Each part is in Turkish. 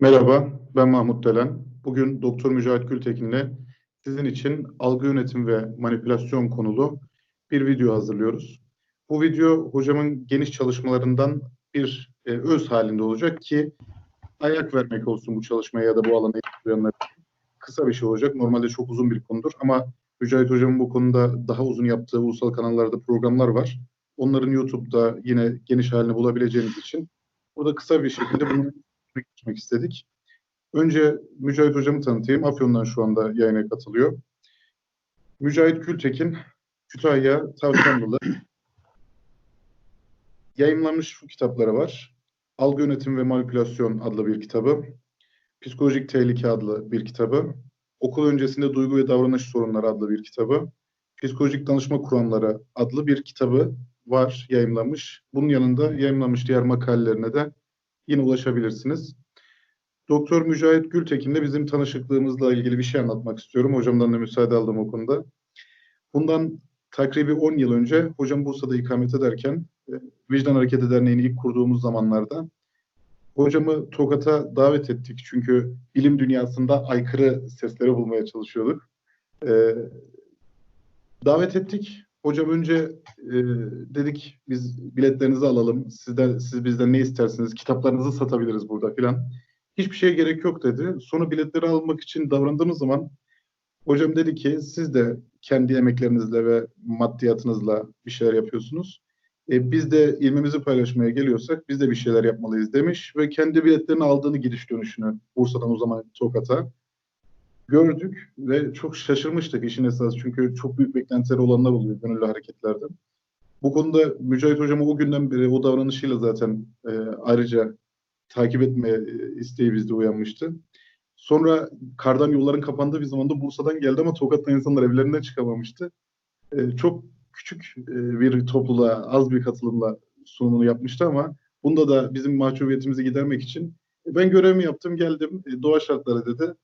Merhaba, ben Mahmut Delen. Bugün Doktor Mücahit Gültekin'le sizin için algı yönetim ve manipülasyon konulu bir video hazırlıyoruz. Bu video hocamın geniş çalışmalarından bir e, öz halinde olacak ki ayak vermek olsun bu çalışmaya ya da bu alana ilgilenenler. Kısa bir şey olacak. Normalde çok uzun bir konudur ama Mücahit hocamın bu konuda daha uzun yaptığı ulusal kanallarda programlar var. Onların YouTube'da yine geniş halini bulabileceğiniz için burada kısa bir şekilde bunu geçmek istedik. Önce Mücahit hocamı tanıtayım. Afyon'dan şu anda yayına katılıyor. Mücahit Gültekin, Kütahya Tavşanlılı. Yayınlanmış şu kitapları var. Algı Yönetim ve Manipülasyon adlı bir kitabı. Psikolojik Tehlike adlı bir kitabı. Okul öncesinde duygu ve davranış sorunları adlı bir kitabı. Psikolojik Danışma Kuramları adlı bir kitabı var yayınlanmış. Bunun yanında yayınlanmış diğer makalelerine de yine ulaşabilirsiniz. Doktor Mücahit Gültekin'le bizim tanışıklığımızla ilgili bir şey anlatmak istiyorum. Hocamdan da müsaade aldım o konuda. Bundan takribi 10 yıl önce hocam Bursa'da ikamet ederken e, Vicdan Hareketi Derneği'ni ilk kurduğumuz zamanlarda hocamı Tokat'a davet ettik. Çünkü bilim dünyasında aykırı sesleri bulmaya çalışıyorduk. E, davet ettik. Hocam önce e, dedik biz biletlerinizi alalım. Sizden, siz bizden ne istersiniz? Kitaplarınızı satabiliriz burada filan. Hiçbir şeye gerek yok dedi. Sonra biletleri almak için davrandığımız zaman hocam dedi ki siz de kendi emeklerinizle ve maddiyatınızla bir şeyler yapıyorsunuz. E, biz de ilmimizi paylaşmaya geliyorsak biz de bir şeyler yapmalıyız demiş ve kendi biletlerini aldığını gidiş dönüşünü Bursa'dan o zaman Tokat'a gördük ve çok şaşırmıştık işin esası çünkü çok büyük beklentileri olanlar oluyor gönüllü hareketlerden. Bu konuda Mücahit Hocam'a o günden beri o davranışıyla zaten e, ayrıca takip etme e, isteği bizde uyanmıştı. Sonra kardan yolların kapandığı bir zamanda Bursa'dan geldi ama Tokat'ta insanlar evlerinden çıkamamıştı. E, çok küçük e, bir topluluğa, az bir katılımla sunumunu yapmıştı ama bunda da bizim mahcubiyetimizi gidermek için ben görevimi yaptım, geldim. E, doğa şartları dedi.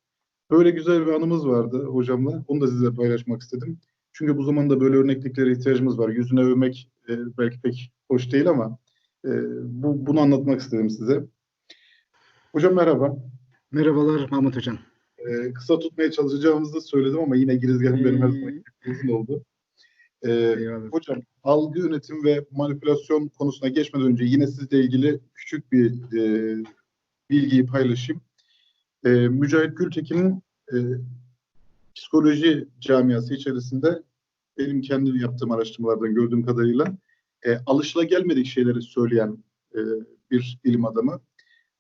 Böyle güzel bir anımız vardı hocamla. Onu da size paylaşmak istedim. Çünkü bu zamanda böyle örnekliklere ihtiyacımız var. Yüzüne övmek e, belki pek hoş değil ama e, bu, bunu anlatmak istedim size. Hocam merhaba. Merhabalar Mahmut Hocam. Ee, kısa tutmaya çalışacağımızı söyledim ama yine girizgahım benim her zaman uzun oldu. Ee, Eyvallah. hocam algı yönetim ve manipülasyon konusuna geçmeden önce yine sizle ilgili küçük bir e, bilgiyi paylaşayım. E, Mücahit Gültekin'in e, psikoloji camiası içerisinde benim kendi yaptığım araştırmalardan gördüğüm kadarıyla e, alışılagelmedik şeyleri söyleyen e, bir ilim adamı.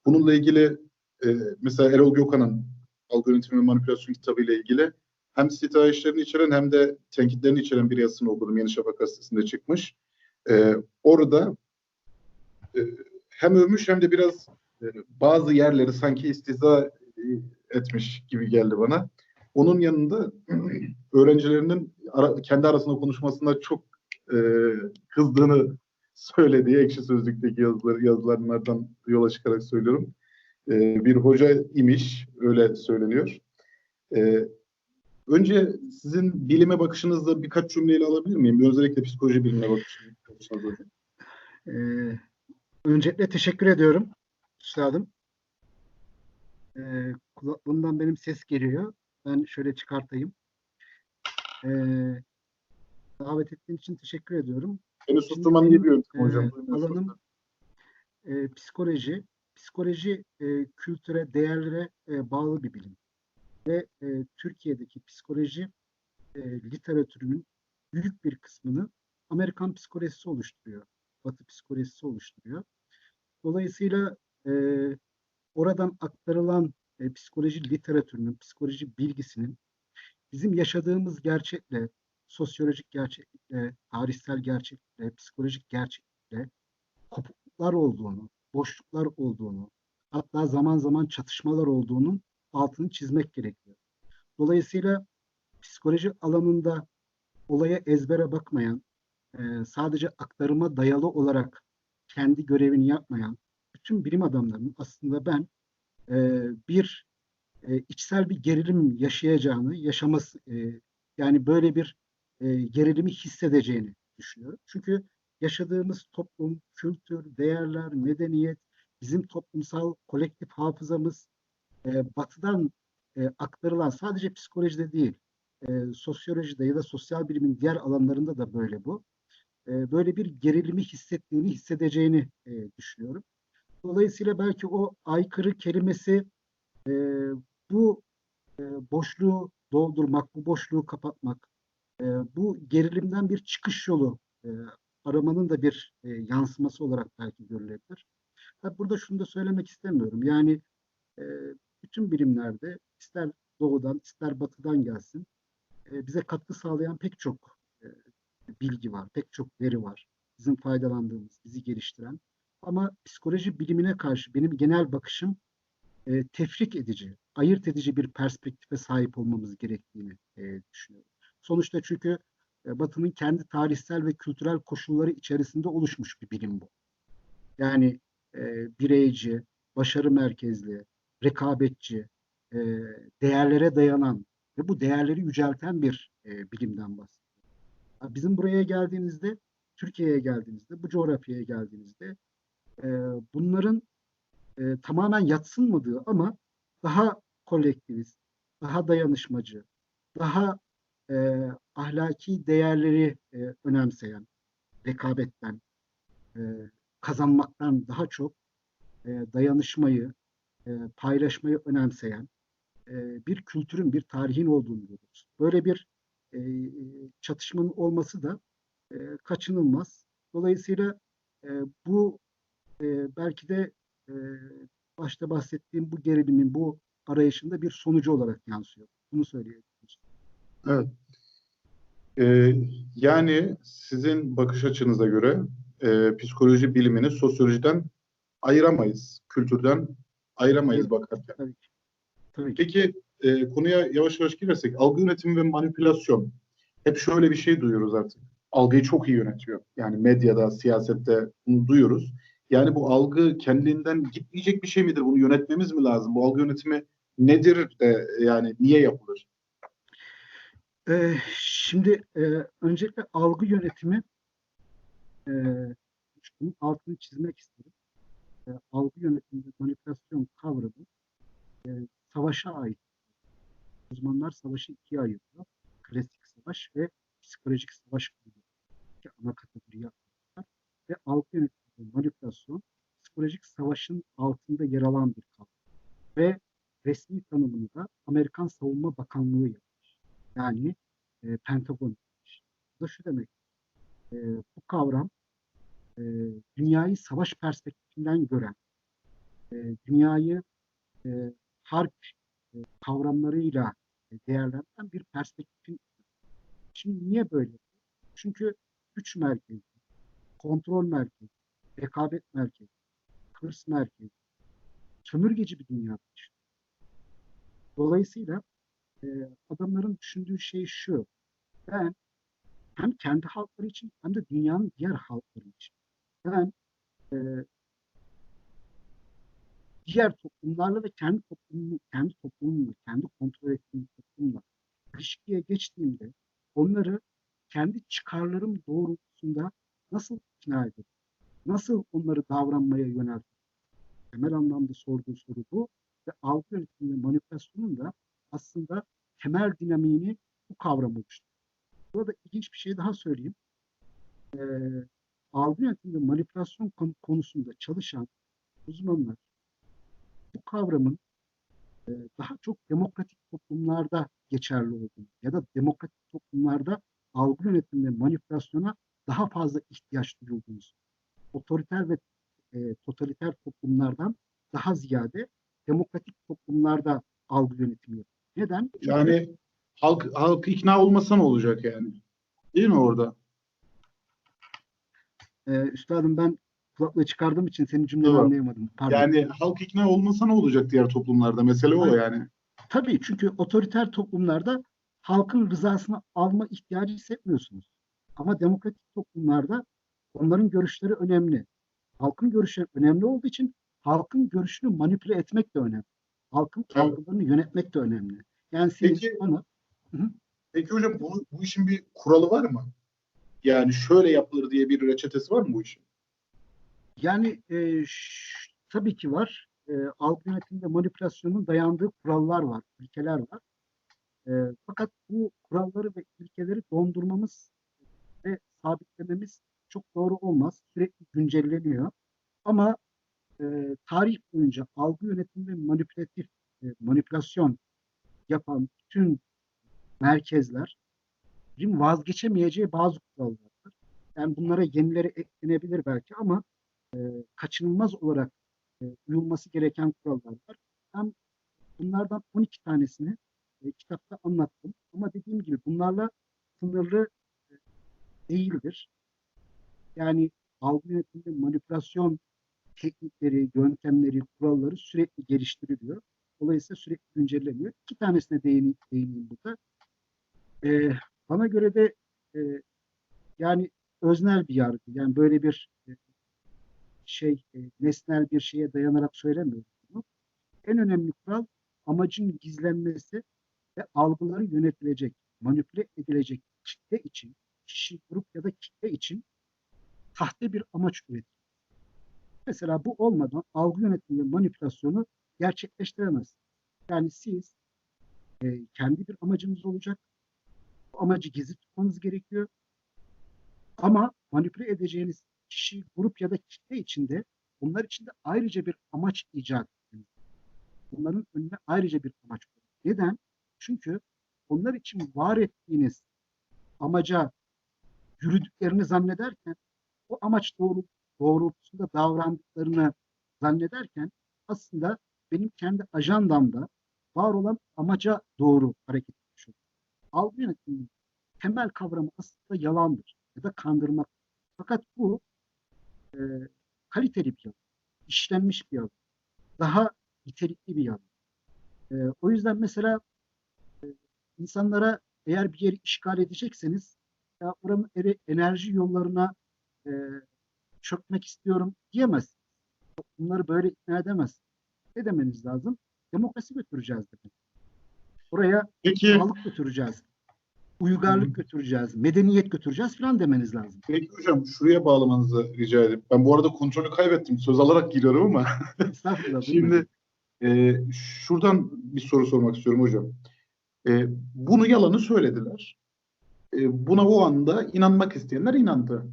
Bununla ilgili e, mesela Erol Gökhan'ın algı ve manipülasyon kitabı ile ilgili hem sitayişlerini içeren hem de tenkitlerini içeren bir yazısını okudum. Yeni Şafak gazetesinde çıkmış. E, orada e, hem övmüş hem de biraz e, bazı yerleri sanki istihza e, etmiş gibi geldi bana. Onun yanında öğrencilerinin ara, kendi arasında konuşmasında çok e, kızdığını söylediği ekşi sözlükteki yazılar, yazılarından yola çıkarak söylüyorum. E, bir hoca imiş, öyle söyleniyor. E, önce sizin bilime bakışınızda birkaç cümleyle alabilir miyim? Özellikle psikoloji bilimine bakışınızda. Ee, öncelikle teşekkür ediyorum üstadım. Ee, kulaklığımdan benim ses geliyor. Ben şöyle çıkartayım. Ee, davet ettiğin için teşekkür ediyorum. Beni susturmanın iyi bir yöntem hocam. alanım e, psikoloji. Psikoloji e, kültüre, değerlere e, bağlı bir bilim. Ve e, Türkiye'deki psikoloji e, literatürünün büyük bir kısmını Amerikan psikolojisi oluşturuyor. Batı psikolojisi oluşturuyor. Dolayısıyla e, oradan aktarılan e, psikoloji literatürünün, psikoloji bilgisinin bizim yaşadığımız gerçekle, sosyolojik gerçeklikle, tarihsel gerçeklikle, psikolojik gerçeklikle kopukluklar olduğunu, boşluklar olduğunu, hatta zaman zaman çatışmalar olduğunun altını çizmek gerekiyor. Dolayısıyla psikoloji alanında olaya ezbere bakmayan, e, sadece aktarıma dayalı olarak kendi görevini yapmayan bütün bilim adamlarının aslında ben e, bir e, içsel bir gerilim yaşayacağını, yaşaması e, yani böyle bir e, gerilimi hissedeceğini düşünüyorum. Çünkü yaşadığımız toplum, kültür, değerler, medeniyet, bizim toplumsal kolektif hafızamız e, batıdan e, aktarılan sadece psikolojide değil, e, sosyolojide ya da sosyal bilimin diğer alanlarında da böyle bu. E, böyle bir gerilimi hissettiğini, hissedeceğini e, düşünüyorum. Dolayısıyla belki o aykırı kelimesi e, bu e, boşluğu doldurmak, bu boşluğu kapatmak, e, bu gerilimden bir çıkış yolu e, aramanın da bir e, yansıması olarak belki görülebilir. Tabii burada şunu da söylemek istemiyorum. Yani e, bütün bilimlerde ister doğudan ister batıdan gelsin e, bize katkı sağlayan pek çok e, bilgi var, pek çok veri var. Bizim faydalandığımız, bizi geliştiren. Ama psikoloji bilimine karşı benim genel bakışım e, tefrik edici, ayırt edici bir perspektife sahip olmamız gerektiğini e, düşünüyorum. Sonuçta çünkü e, Batı'nın kendi tarihsel ve kültürel koşulları içerisinde oluşmuş bir bilim bu. Yani e, bireyci, başarı merkezli, rekabetçi, e, değerlere dayanan ve bu değerleri yücelten bir e, bilimden bahsediyoruz. Bizim buraya geldiğimizde, Türkiye'ye geldiğimizde, bu coğrafyaya geldiğimizde e, bunların e, tamamen yatsınmadığı ama daha kolektivist, daha dayanışmacı, daha e, ahlaki değerleri e, önemseyen, rekabetten, e, kazanmaktan daha çok e, dayanışmayı, e, paylaşmayı önemseyen e, bir kültürün, bir tarihin olduğunu görüyoruz. Böyle bir e, çatışmanın olması da e, kaçınılmaz. Dolayısıyla e, bu e, belki de e, başta bahsettiğim bu gerilimin, bu arayışında bir sonucu olarak yansıyor. Bunu söyleyebiliriz. Evet. Ee, yani sizin bakış açınıza göre e, psikoloji bilimini sosyolojiden ayıramayız, kültürden ayıramayız Evet. bakarken. Tabii ki. Tabii ki. Peki e, konuya yavaş yavaş girersek algı yönetimi ve manipülasyon. Hep şöyle bir şey duyuyoruz artık. Algıyı çok iyi yönetiyor. Yani medyada, siyasette bunu duyuyoruz. Yani bu algı kendinden gitmeyecek bir şey midir? Bunu yönetmemiz mi lazım? Bu algı yönetimi nedir de yani niye yapılır? Ee, şimdi e, öncelikle algı yönetimi e, altını çizmek isterim. E, algı yönetimi ve manipülasyon kavramı e, savaşa ait. Uzmanlar savaşı ikiye ayırıyor. Klasik savaş ve psikolojik savaş grubu. İki ana kategoriye. Ve algı yönetimi manipülasyon psikolojik savaşın altında yer alan bir kavram. Ve resmi tanımını da Amerikan Savunma Bakanlığı yapmış. Yani e, Pentagon yapmış. Bu da şu demek. E, bu kavram e, dünyayı savaş perspektifinden gören, e, dünyayı e, harp e, kavramlarıyla değerlendiren bir perspektifin. Şimdi niye böyle? Çünkü güç merkezi, kontrol merkezi, rekabet merkezi, hırs merkezi, sömürgeci bir dünya yaşıyor. Dolayısıyla e, adamların düşündüğü şey şu. Ben hem kendi halkları için hem de dünyanın diğer halkları için. Ben e, diğer toplumlarla ve kendi toplumumu, kendi toplumumla, kendi kontrol ettiğim toplumla ilişkiye geçtiğimde onları kendi çıkarlarım doğrultusunda nasıl ikna ederim? Nasıl onları davranmaya yöneltirim? Temel anlamda sorduğu soru bu ve algı yönetimi manipülasyonun da aslında temel dinamiğini bu kavram oluşturuyor. Burada ilginç bir şey daha söyleyeyim. Ee, algı yönetimi ve manipülasyon konu- konusunda çalışan uzmanlar bu kavramın e, daha çok demokratik toplumlarda geçerli olduğunu ya da demokratik toplumlarda algı yönetimi ve manipülasyona daha fazla ihtiyaç duyulduğunu. Otoriter ve e, totaliter toplumlardan daha ziyade demokratik toplumlarda algı yönetimi yapıyor. Neden? Yani halk halk ikna olmasa ne olacak yani? Değil mi orada? e, üstadım ben kulaklığı çıkardığım için senin cümleni Doğru. anlayamadım. Pardon. Yani halk ikna olmasa ne olacak diğer toplumlarda? Mesele o yani. Tabii çünkü otoriter toplumlarda halkın rızasını alma ihtiyacı hissetmiyorsunuz. Ama demokratik toplumlarda onların görüşleri önemli. Halkın görüşleri önemli olduğu için halkın görüşünü manipüle etmek de önemli. Halkın Evet. algılarını yönetmek de önemli. Yani senin Peki- bana Peki hocam bu, bu işin bir kuralı var mı? Yani şöyle yapılır diye bir reçetesi var mı bu işin? yani e, tabii ki var. e, algı yönetiminde manipülasyonun dayandığı kurallar var, ilkeler var. E, fakat bu kuralları ve ilkeleri dondurmamız ve sabitlememiz çok doğru olmaz. Sürekli güncelleniyor. Ama e, tarih boyunca algı yönetimi ve manipülatif e, manipülasyon yapan bütün merkezlerin vazgeçemeyeceği bazı kurallar var. Yani bunlara yenileri eklenebilir belki ama e, kaçınılmaz olarak e, uyulması gereken kurallar var. Ben bunlardan 12 tanesini e, kitapta anlattım. Ama dediğim gibi bunlarla sınırlı e, değildir. Yani algı yönetiminde manipülasyon teknikleri, yöntemleri, kuralları sürekli geliştiriliyor. Dolayısıyla sürekli güncelleniyor. İki tanesine değineyim, değineyim burada. Ee, bana göre de e, yani öznel bir yargı. Yani böyle bir e, şey, e, nesnel bir şeye dayanarak söylemiyorum bunu. En önemli kural amacın gizlenmesi ve algıları yönetilecek, manipüle edilecek kitle için, kişi, grup ya da kitle için sahte bir amaç üretir. Mesela bu olmadan algı yönetimi ve manipülasyonu gerçekleştiremez. Yani siz e, kendi bir amacınız olacak. Bu amacı gizli tutmanız gerekiyor. Ama manipüle edeceğiniz kişi, grup ya da kitle içinde bunlar içinde ayrıca bir amaç icat etmeniz. Bunların önüne ayrıca bir amaç koyun. Neden? Çünkü onlar için var ettiğiniz amaca yürüdüklerini zannederken o amaç doğru doğrultusunda davrandıklarını zannederken aslında benim kendi ajandamda var olan amaca doğru hareket etmiş oluyor. Algı yönetiminin temel kavramı aslında yalandır ya da kandırmak. Fakat bu e, kaliteli bir yalan, işlenmiş bir yalan, daha nitelikli bir yalan. E, o yüzden mesela e, insanlara eğer bir yeri işgal edecekseniz ya oranın enerji yollarına e, çökmek istiyorum diyemez. Bunları böyle ikna edemez. Ne demeniz lazım? Demokrasi götüreceğiz demek. Oraya Peki, sağlık götüreceğiz. Uygarlık götüreceğiz. Medeniyet götüreceğiz falan demeniz lazım. peki hocam şuraya bağlamanızı rica edeyim. Ben bu arada kontrolü kaybettim. Söz alarak giriyorum ama Estağfurullah. Şimdi e, şuradan bir soru sormak istiyorum hocam. E, bunu yalanı söylediler. E, buna o anda inanmak isteyenler inandı.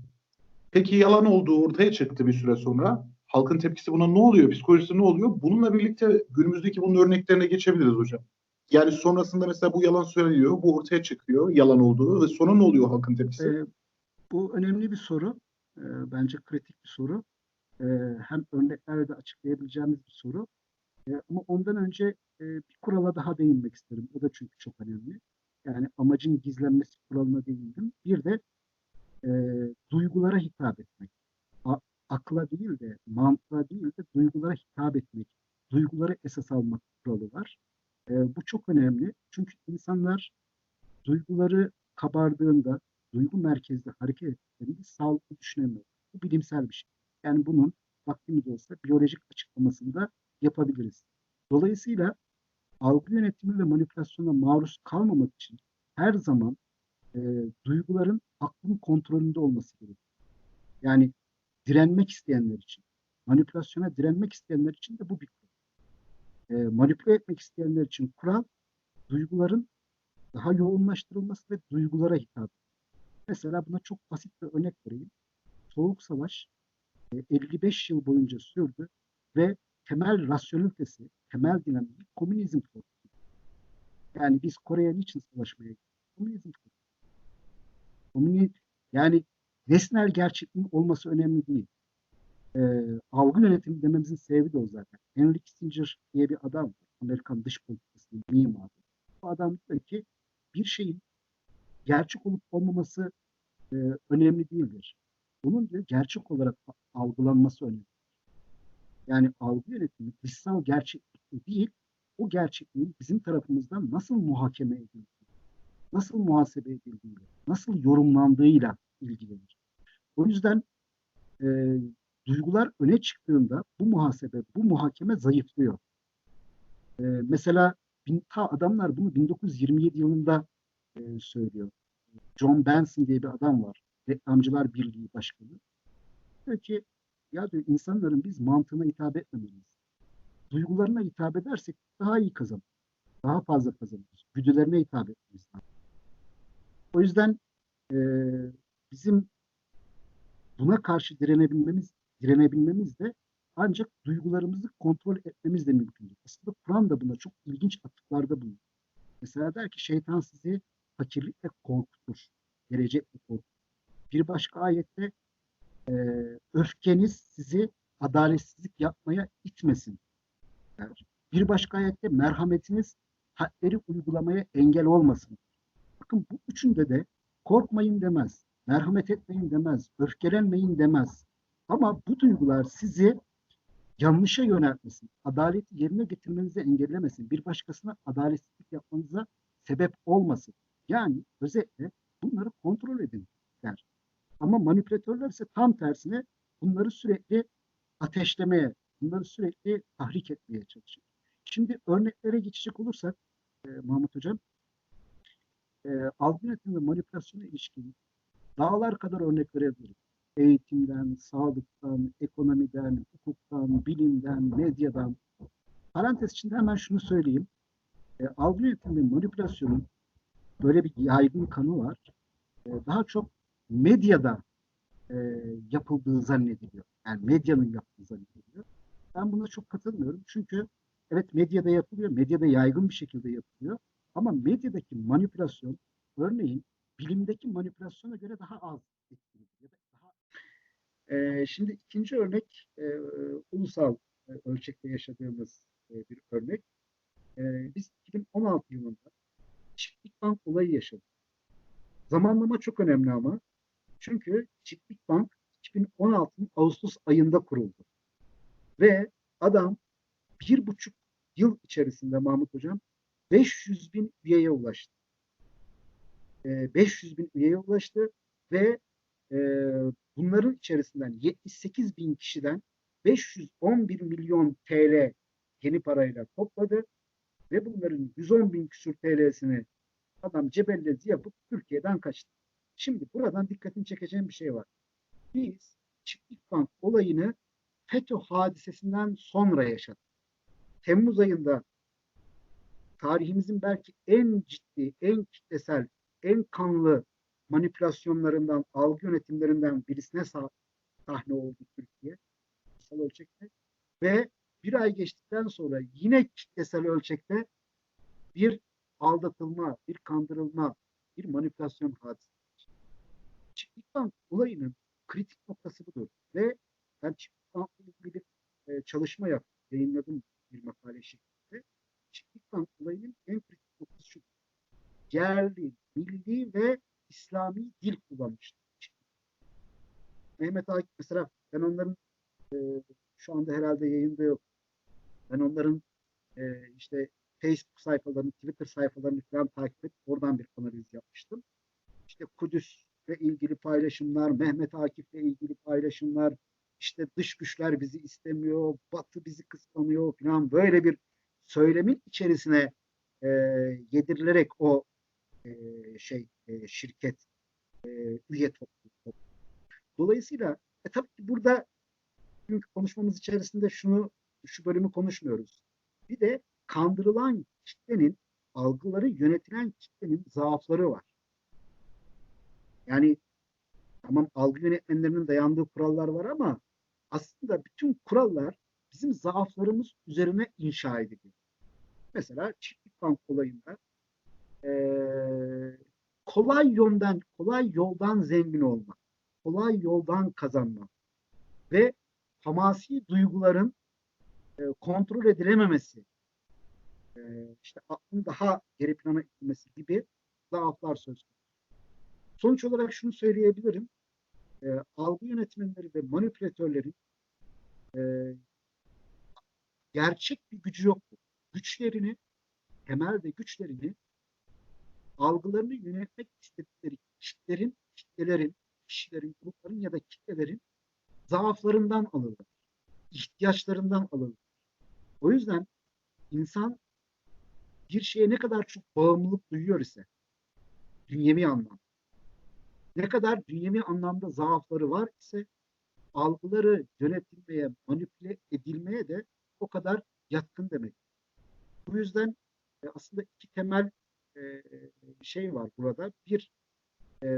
Peki yalan olduğu ortaya çıktı bir süre sonra. Halkın tepkisi buna ne oluyor? Psikolojisi ne oluyor? Bununla birlikte günümüzdeki bunun örneklerine geçebiliriz hocam. Yani sonrasında mesela bu yalan söyleniyor, bu ortaya çıkıyor yalan olduğu ve sonra ne oluyor halkın tepkisi? Ee, bu önemli bir soru. Ee, bence kritik bir soru. Ee, hem örneklerle de açıklayabileceğimiz bir soru. Ee, ama ondan önce e, bir kurala daha değinmek isterim. O da çünkü çok önemli. Yani amacın gizlenmesi kuralına değindim. Bir de e, duygulara hitap etmek. A- akla değil de, mantığa değil de duygulara hitap etmek. Duyguları esas almak kuralı var. E, bu çok önemli. Çünkü insanlar duyguları kabardığında, duygu merkezli hareket ettiklerinde sağlıklı düşünemiyor. Bu bilimsel bir şey. Yani bunun vaktimiz olsa biyolojik açıklamasını da yapabiliriz. Dolayısıyla algı yönetimi ve manipülasyona maruz kalmamak için her zaman e, duyguların aklın kontrolünde olması gerekiyor. Yani direnmek isteyenler için, manipülasyona direnmek isteyenler için de bu bir kural. E, manipüle etmek isteyenler için kural, duyguların daha yoğunlaştırılması ve duygulara hitap. Mesela buna çok basit bir örnek vereyim. Soğuk Savaş e, 55 yıl boyunca sürdü ve temel rasyonelitesi, temel dinamiği komünizm korkusu. Yani biz Kore'ye niçin savaşmaya gittik? Komünizm korkusu. Komünizm, yani nesnel gerçekliğin olması önemli değil. E, algı yönetimi dememizin sebebi de o zaten. Henry Kissinger diye bir adam. Amerikan dış politikasının mimarı. Bu adam diyor ki bir şeyin gerçek olup olmaması e, önemli değildir. Bunun diyor gerçek olarak algılanması önemli. Yani algı yönetimi dışsal gerçeklik değil, o gerçekliğin bizim tarafımızdan nasıl muhakeme edildiği, nasıl muhasebe edildiği, nasıl yorumlandığıyla ilgilenir. O yüzden e, duygular öne çıktığında bu muhasebe, bu muhakeme zayıflıyor. E, mesela bin, ta adamlar bunu 1927 yılında e, söylüyor. John Benson diye bir adam var. Reklamcılar Birliği Başkanı. Diyor ki ya diyor insanların biz mantığına hitap etmemeliyiz. duygularına hitap edersek daha iyi kazanırız. Daha fazla kazanırız. Güdülerine hitap etmemiz lazım. O yüzden e, bizim buna karşı direnebilmemiz direnebilmemiz de ancak duygularımızı kontrol etmemizle mümkündür. Aslında Kur'an da buna çok ilginç atıflarda bulunuyor. Mesela der ki şeytan sizi fakirlikle korkutur. Gelecekle korkutur. Bir başka ayette e, öfkeniz sizi adaletsizlik yapmaya itmesin der. Bir başka ayette merhametiniz hadleri uygulamaya engel olmasın. Bakın bu üçünde de korkmayın demez, merhamet etmeyin demez, öfkelenmeyin demez. Ama bu duygular sizi yanlışa yöneltmesin, adaleti yerine getirmenizi engellemesin, bir başkasına adaletsizlik yapmanıza sebep olmasın. Yani özetle bunları kontrol edin der. Ama manipülatörler ise tam tersine bunları sürekli ateşlemeye, bunları sürekli tahrik etmeye çalışıyor. Şimdi örneklere geçecek olursak e, Mahmut Hocam, e, algı yönetimi manipülasyona ilişkin dağlar kadar örnek verebilirim. Eğitimden, sağlıktan, ekonomiden, hukuktan, bilimden, medyadan. Parantez içinde hemen şunu söyleyeyim. E, algı yönetimi manipülasyonun böyle bir yaygın kanı var. E, daha çok medyada e, yapıldığı zannediliyor. Yani medyanın yaptığı zannediliyor. Ben buna çok katılmıyorum. Çünkü evet medyada yapılıyor, medyada yaygın bir şekilde yapılıyor. Ama medyadaki manipülasyon örneğin bilimdeki manipülasyona göre daha az etkilidir. Ya da daha... Ee, şimdi ikinci örnek e, ulusal e, ölçekte yaşadığımız e, bir örnek. E, biz 2016 yılında Çiftlik Bank olayı yaşadık. Zamanlama çok önemli ama. Çünkü Çiftlik Bank 2016'nın Ağustos ayında kuruldu. Ve adam bir buçuk yıl içerisinde Mahmut Hocam 500 bin üyeye ulaştı. E, 500 bin üyeye ulaştı ve e, bunların içerisinden 78 bin kişiden 511 milyon TL yeni parayla topladı ve bunların 110 bin küsur TL'sini adam cebellezi yapıp Türkiye'den kaçtı. Şimdi buradan dikkatini çekeceğim bir şey var. Biz Çiftlik Bank olayını FETÖ hadisesinden sonra yaşadık. Temmuz ayında tarihimizin belki en ciddi, en kitlesel, en kanlı manipülasyonlarından, algı yönetimlerinden birisine sah sahne oldu Türkiye. Kitlesel ölçekte. Ve bir ay geçtikten sonra yine kitlesel ölçekte bir aldatılma, bir kandırılma, bir manipülasyon hadisesi. Çiftlik Bank olayının kritik noktası budur. Ve ben Çiftlik Bank'la ilgili e, çalışma yaptım, yayınladım bir makale şeklinde. Çiftlik Bank olayının en kritik noktası şu. Yerli, milli ve İslami dil kullanmıştır. Mehmet Akif mesela ben onların e, şu anda herhalde yayında yok. Ben onların e, işte Facebook sayfalarını, Twitter sayfalarını falan takip edip oradan bir analiz yapmıştım. İşte Kudüs ile ilgili paylaşımlar, Mehmet Akif'le ilgili paylaşımlar, işte dış güçler bizi istemiyor, Batı bizi kıskanıyor falan böyle bir söylemin içerisine e, yedirilerek o e, şey e, şirket e, üye topluluğu. Dolayısıyla e, tabii ki burada bugünkü konuşmamız içerisinde şunu şu bölümü konuşmuyoruz. Bir de kandırılan kitlenin algıları yönetilen kitlenin zaafları var. Yani tamam algı yönetmenlerinin dayandığı kurallar var ama aslında bütün kurallar bizim zaaflarımız üzerine inşa ediliyor. Mesela çiftlik bank olayında e, kolay yoldan kolay yoldan zengin olmak, kolay yoldan kazanmak ve hamasi duyguların e, kontrol edilememesi, e, işte aklın daha geri plana itilmesi gibi zaaflar söz konusu. Sonuç olarak şunu söyleyebilirim. E, algı yönetmenleri ve manipülatörlerin e, gerçek bir gücü yoktur. Güçlerini, temelde güçlerini algılarını yönetmek istedikleri kişilerin, kitlelerin, kişilerin, grupların ya da kitlelerin zaaflarından alırlar. ihtiyaçlarından alırlar. O yüzden insan bir şeye ne kadar çok bağımlılık duyuyor ise dünyevi anlamda ne kadar dünyevi anlamda zaafları var ise algıları yönetilmeye, manipüle edilmeye de o kadar yatkın demek. Bu yüzden e, aslında iki temel e, şey var burada. Bir, e,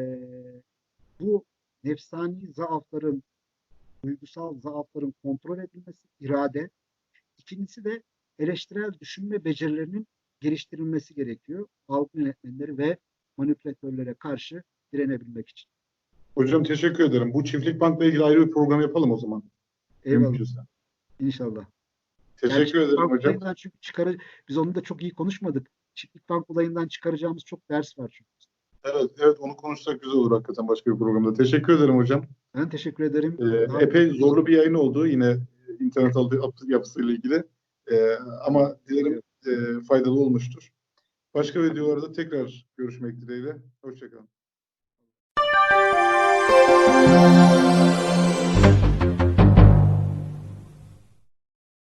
bu nefsani zaafların, duygusal zaafların kontrol edilmesi, irade. İkincisi de eleştirel düşünme becerilerinin geliştirilmesi gerekiyor. Algı yönetmenleri ve manipülatörlere karşı direnebilmek için. Hocam teşekkür ederim. Bu çiftlik bankla ilgili ayrı bir program yapalım o zaman. Eyvallah. Mümkünse. İnşallah. Teşekkür ederim hocam. Çünkü çıkar biz onu da çok iyi konuşmadık. Çiftlik bank olayından çıkaracağımız çok ders var çünkü. Evet, evet onu konuşsak güzel olur hakikaten başka bir programda. Teşekkür ederim hocam. Ben teşekkür ederim. Ee, epey zorlu bir yayın oldu yine e, internet yapısıyla ilgili. Ee, ama dilerim e, faydalı olmuştur. Başka videolarda tekrar görüşmek dileğiyle. Hoşçakalın.